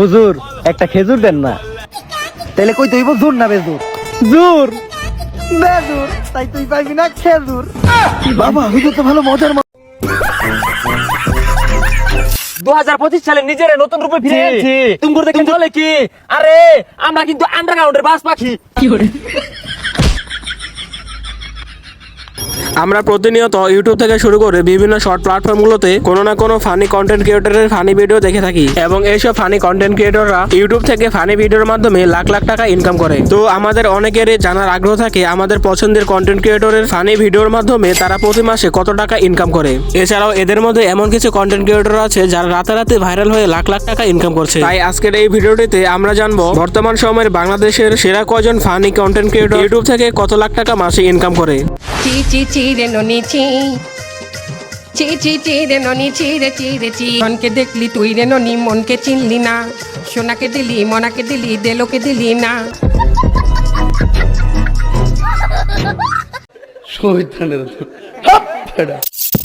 হুজুর একটা খেজুর দেন না। তাহলে কই তুই জোর না বেজুর? জুর। বেজুর তাই তুই পাইবি না খেজুর। বাবা হুজুর তো ভালো মজার মা- দু হাজার পঁচিশ সালে নিজের নতুন রূপে ফিরে এসেছি তুমি তুমি দেখে চলে কি? আরে আমরা কিন্তু আন্ডারগ্রাউন্ডের বাস পাখি। আমরা প্রতিনিয়ত ইউটিউব থেকে শুরু করে বিভিন্ন শর্ট প্ল্যাটফর্মগুলোতে কোনো না কোনো ফানি কন্টেন্ট ক্রিয়েটরের ফানি ভিডিও দেখে থাকি। এবং এইসব ফানি কন্টেন্ট ক্রিয়েটররা ইউটিউব থেকে ফানি ভিডিওর মাধ্যমে লাখ লাখ টাকা ইনকাম করে। তো আমাদের অনেকেরই জানার আগ্রহ থাকে আমাদের পছন্দের কন্টেন্ট ক্রিয়েটরের ফানি ভিডিওর মাধ্যমে তারা প্রতি মাসে কত টাকা ইনকাম করে। এছাড়াও এদের মধ্যে এমন কিছু কন্টেন্ট ক্রিয়েটর আছে যারা রাতারাতি ভাইরাল হয়ে লাখ লাখ টাকা ইনকাম করছে। তাই আজকের এই ভিডিওটিতে আমরা জানব বর্তমান সময়ের বাংলাদেশের সেরা কজন ফানি কন্টেন্ট ক্রিয়েটর ইউটিউব থেকে কত লাখ টাকা মাসে ইনকাম করে। চি চি চি রে ননি, চি। চি চি চি রে ননি, চি রে চি রে, চি। মনকে দেখলি তুই রে ননি, মনকে চিনলি না। সোনাকে দিলি, মনাকে দিলি, দেলোকে দিলি না।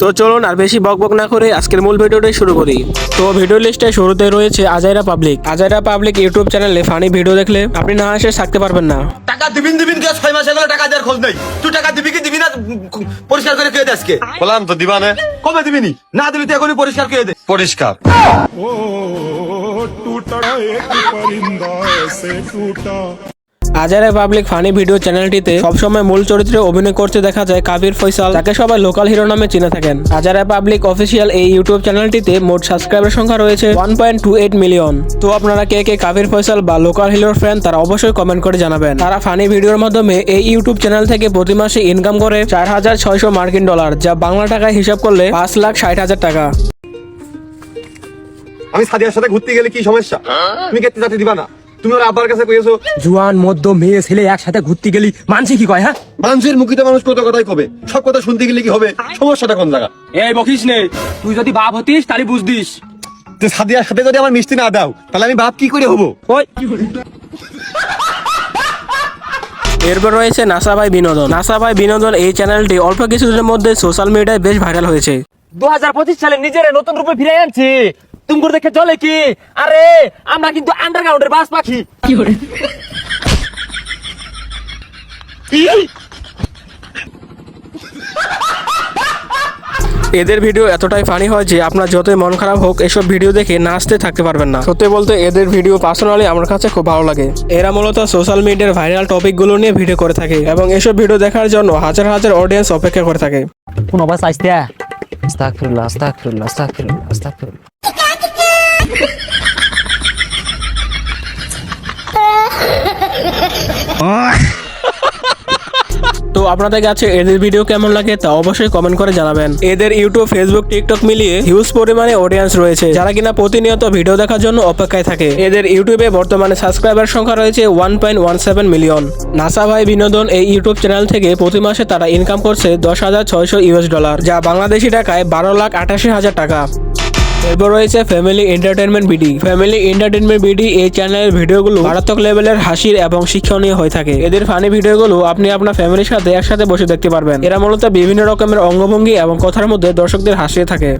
তো চলুন আর বেশি বক বক না করে আজকের মূল ভিডিওটাই শুরু করি। তো ভিডিও লিস্টে শুরুতে রয়েছে Ajaira public. Ajaira public YouTube চ্যানেলে ফানি ভিডিও দেখলে আপনি না হেসে থাকতে পারবেন না। টাকা দিবিন দিবিন কে? ছয় মাস এগুলো টাকা দেওয়ার খোঁজ নেই। তুই টাকা দিবি কি দিবি না? পরিষ্কার করে কে দে আজকে। বললাম তো দিবা না কবে দিবিনি? না দিবি তো এখনই পরিষ্কার করে দে। পরিষ্কার। আজাইরা পাবলিক ফানি ভিডিও চ্যানেলটিতে সবসময় মূল চরিত্রে অভিনয় করতে দেখা যায় কাবির ফয়সাল তাকে সবাই লোকাল হিরো নামে চিনে থাকেন। আজারা পাবলিক অফিসিয়াল এই ইউটিউব চ্যানেলটিতে মোট সাবস্ক্রাইবার সংখ্যা রয়েছে one point two eight million তো আপনারা কে কে কাবির ফয়সাল বা লোকাল হিরোর ফ্যান তারা অবশ্যই কমেন্ট করে জানাবেন। তারা ফানি ভিডিওর মাধ্যমে এই ইউটিউব চ্যানেল থেকে প্রতি মাসে ইনকাম করে চার হাজার ছয়শো মার্কিন ডলার, যা বাংলা টাকায় হিসাব করলে পাঁচ লাখ ষাট হাজার টাকা। আমি সাদিয়ার সাথে ঘুরতে গেলে কি সমস্যা? তুমি কেটে যাতে দিবা না? তুমি ওর আব্বার কাছে কইছো জুয়ান মধ্য মেয়ে ছেলে একসাথে ঘুরতে গেলি মানছি কি কয় হ্যাঁ? মানুষের মুখিতে মানুষ কত কথাই কবে সব কথা শুনতে গেলে কি হবে সমস্যাটা কোন জায়গা? এই বকিস নে তুই যদি বাপ হতিস তাহলে বুঝদিস তুই সাদিয়ার সাথে যদি আমার মিষ্টি না দাও তাহলে আমি বাপ কি করে হব? ওই। এরপর রয়েছে নাসা ভাই বিনোদন। নাসা ভাই বিনোদন এই চ্যানেলটি অল্প কিছুদিনের মধ্যে সোশ্যাল মিডিয়ায় বেশ ভাইরাল হয়েছে। দু হাজার পঁচিশ সালে নিজের নতুন রূপে ফিরে আনছি। তুমি দেখে চলে কি? আরে আমরা কিন্তু আন্ডারগ্রাউন্ডের বাস পাখি। এদের ভিডিও এতটাই ফানি হয় যে আপনার যতই মন খারাপ হোক এসব ভিডিও দেখে নাচতে থাকতে পারবেন না। সত্যি বলতে এদের ভিডিও পার্সোনালি আমার কাছে খুব ভালো লাগে। এরা মূলত সোশ্যাল মিডিয়ার ভাইরাল টপিকগুলো নিয়ে ভিডিও করে থাকে এবং এসব ভিডিও দেখার জন্য হাজার হাজার অডিয়েন্স অপেক্ষা করে থাকে। কোন আস্তাগফিরুল্লাহ আস্তাগফিরুল্লাহ আস্তাগফিরুল্লাহ আস্তাগফিরুল্লাহ। তো আপনাদের কাছে এদের ভিডিও কেমন লাগে তা অবশ্যই কমেন্ট করে জানাবেন। এদের ইউটিউব ফেসবুক টিকটক মিলিয়ে হিউজ পরিমাণে অডিয়েন্স রয়েছে। যারা কিনা প্রতিনিয়ত ভিডিও দেখার জন্য অপেক্ষায় থাকে। এদের ইউটিউবে বর্তমানে সাবস্ক্রাইবার সংখ্যা রয়েছে one point one seven million NASA ভাই বিনোদন এই ইউটিউব চ্যানেল থেকে প্রতি মাসে তারা ইনকাম করছে দশ হাজার ছয়শো ইউএস ডলার যা বাংলাদেশি টাকায় বারো লাখ আটাশি হাজার টাকা। এরপর রয়েছে family entertainment BD family entertainment BD এই চ্যানেলের ভিডিওগুলো মারাত্মক লেভেলের হাসির এবং শিক্ষণীয় হয়ে থাকে। এদের ফানি ভিডিওগুলো আপনি আপনার ফ্যামিলির সাথে একসাথে বসে দেখতে পারবেন। এরা মূলত বিভিন্ন রকমের অঙ্গভঙ্গি এবং কথার মধ্যে দর্শকদের হাসিয়ে থাকে।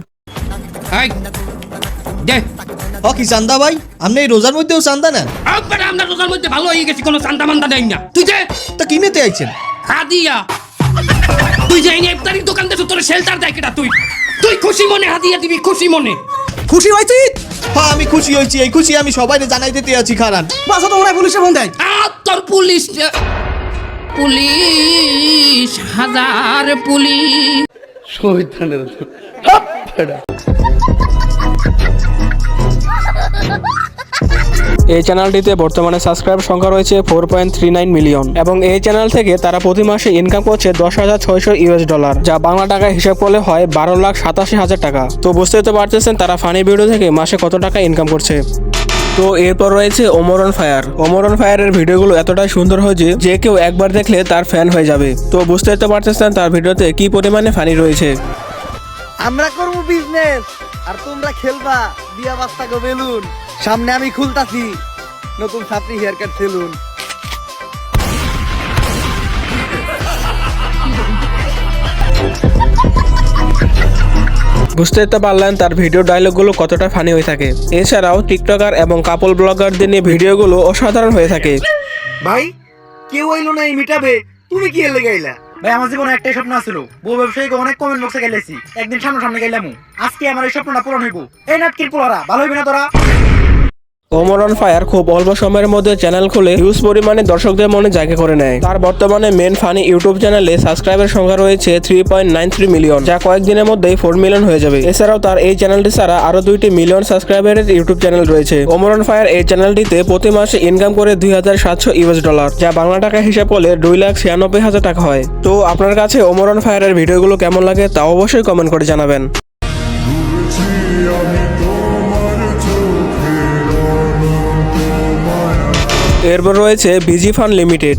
কি চান্দা ভাই? আপনি এই রোজার মধ্যেও চান্দা নেন? আমরা রোজার মধ্যে ভালো হয়ে গেছি কোনো চান্দা মান্দা দেয় না। তুই যে তা কি নিতে আইছেন? হাদিয়া। তুই যে এই ইফতারির দোকান থেকে তোর শেল্টার দেয় কেটা তুই? খুশি মনে হাতিয়া দিবি খুশি মনে। খুশি হয়েছি? হ্যাঁ আমি খুশি হয়েছি এই খুশি আমি সবাইকে জানাই দিতে আছি খারান। বাসা তো ওরাই পুলিশে ফোন দেয়। আর তোর পুলিশ পুলিশ হাজার পুলিশ। এই চ্যানেলটিতে বর্তমানে সাবস্ক্রাইব সংখ্যা রয়েছে four point three nine million এবং এই চ্যানেল থেকে তারা প্রতি মাসে ইনকাম করছে দশ হাজার ছয়শো ইউএস ডলার যা বাংলা টাকায় হিসাব করলে হয় বারো লাখ সাতাশি হাজার টাকা। তো বুঝতেই তো পারতেছেন তারা ফানি ভিডিও থেকে মাসে কত টাকা ইনকাম করছে। তো এরপর রয়েছে ওমরন ফায়ার ওমরন ফায়ারের ভিডিওগুলো এতটাই সুন্দর হয় যে কেউ একবার দেখলে তার ফ্যান হয়ে যাবে। তো বুঝতেই তো পারতেছেন তার ভিডিওতে কি পরিমাণে ফানি রয়েছে। আমরা করব বিজনেস আর তোমরা খেলবা দিয়া বাস্তা গো বেলুন। সামনে আমি খুলতাছি। নতুন ছাত্রী হেয়ার কাট সেলুন বুঝতেই তো পারলেন তার ভিডিও ডায়লগগুলো কতটা ফানি হয়ে থাকে। এছাড়াও টিকটকার এবং কাপল ব্লগারদের নিয়ে ভিডিওগুলো অসাধারণ হয়ে থাকে। ভাই কেউ আইলো না এই মিটাবে তুমি কি এলে গাইলা ভাই আমার জীবনে একটাই স্বপ্ন ছিল বউ ব্যবসায়ীকে অনেক কমেন্ট বক্সে গেলেছি একদিন সামনে সামনে গেলাম আজকে আমার এই স্বপ্নটা পূরণ হইব। এই নাটকির পোলারা ভালো হইবে না তোরা? ওমর অন ফায়ার খুব অল্প সময়ের মধ্যে চ্যানেল খুলে হিউজ পরিমাণে দর্শকদের মনে জায়গা করে নেয়। তার বর্তমানে মেন ফানি ইউটিউব চ্যানেলে সাবস্ক্রাইবের সংখ্যা রয়েছে three point nine three million যা কয়েকদিনের মধ্যেই ফোর মিলিয়ন হয়ে যাবে। এছাড়াও তার এই চ্যানেলটি ছাড়া আরও দুইটি মিলিয়ন সাবস্ক্রাইবারের ইউটিউব চ্যানেল রয়েছে। ওমর অন ফায়ার এই চ্যানেলটিতে প্রতি মাসে ইনকাম করে দুই হাজার সাতশো ইউএস ডলার যা বাংলা টাকা হিসাব করলে দুই লাখ ছিয়ানব্বই হাজার টাকা হয়। তো আপনার কাছে ওমর অন ফায়ারের ভিডিওগুলো কেমন লাগে তা অবশ্যই কমেন্ট করে জানাবেন। এরপর রয়েছে busy fun limited.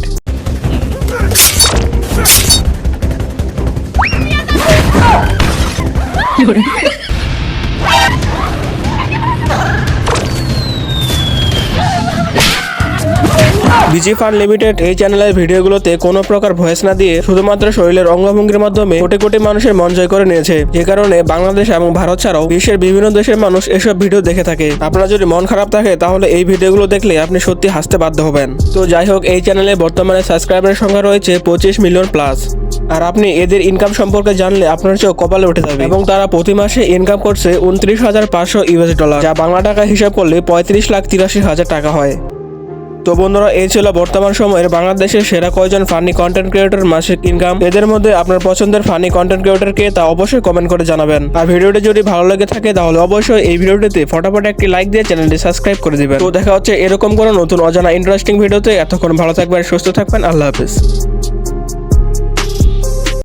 Busy fun limited এই চ্যানেলের ভিডিওগুলোতে কোনো প্রকার ভয়েস না দিয়ে শুধুমাত্র শরীরের অঙ্গভঙ্গির মাধ্যমে কোটি কোটি মানুষের মন জয় করে নিয়েছে। যে কারণে বাংলাদেশ এবং ভারত ছাড়াও বিশ্বের বিভিন্ন দেশের মানুষ এসব ভিডিও দেখে থাকে। আপনার যদি মন খারাপ থাকে, তাহলে এই ভিডিওগুলো দেখলে আপনি সত্যি হাসতে বাধ্য হবেন। তো যাই হোক, এই চ্যানেলে বর্তমানে সাবস্ক্রাইবারের সংখ্যা রয়েছে পঁচিশ মিলিয়ন প্লাস আর আপনি এদের ইনকাম সম্পর্কে জানলে আপনার চোখ কপালে উঠে যাবে। এবং তারা প্রতি মাসে ইনকাম করছে উনত্রিশ হাজার পাঁচশো ইউএস ডলার যা বাংলা টাকা হিসাব করলে পঁয়ত্রিশ লাখ তিরাশি হাজার টাকা হয়। তো বন্ধুরা, এই ছিল বর্তমান সময়ের বাংলাদেশের সেরা কয়জন ফানি কন্টেন্ট ক্রিয়েটর মাসিক ইনকাম এদের মধ্যে আপনার পছন্দের ফানি কন্টেন্ট ক্রিয়েটর কে তা অবশ্যই কমেন্ট করে জানাবেন। আর ভিডিওটি যদি ভালো লেগে থাকে, তাহলে অবশ্যই এই ভিডিওটিতে ফটাফট একটি লাইক দিয়ে চ্যানেলটি সাবস্ক্রাইব করে দিবেন। তো দেখা হচ্ছে এরকম কোনো নতুন অজানা ইন্টারেস্টিং ভিডিওতে এতক্ষণ ভালো থাকবেন, সুস্থ থাকবেন, আল্লাহ হাফিজ।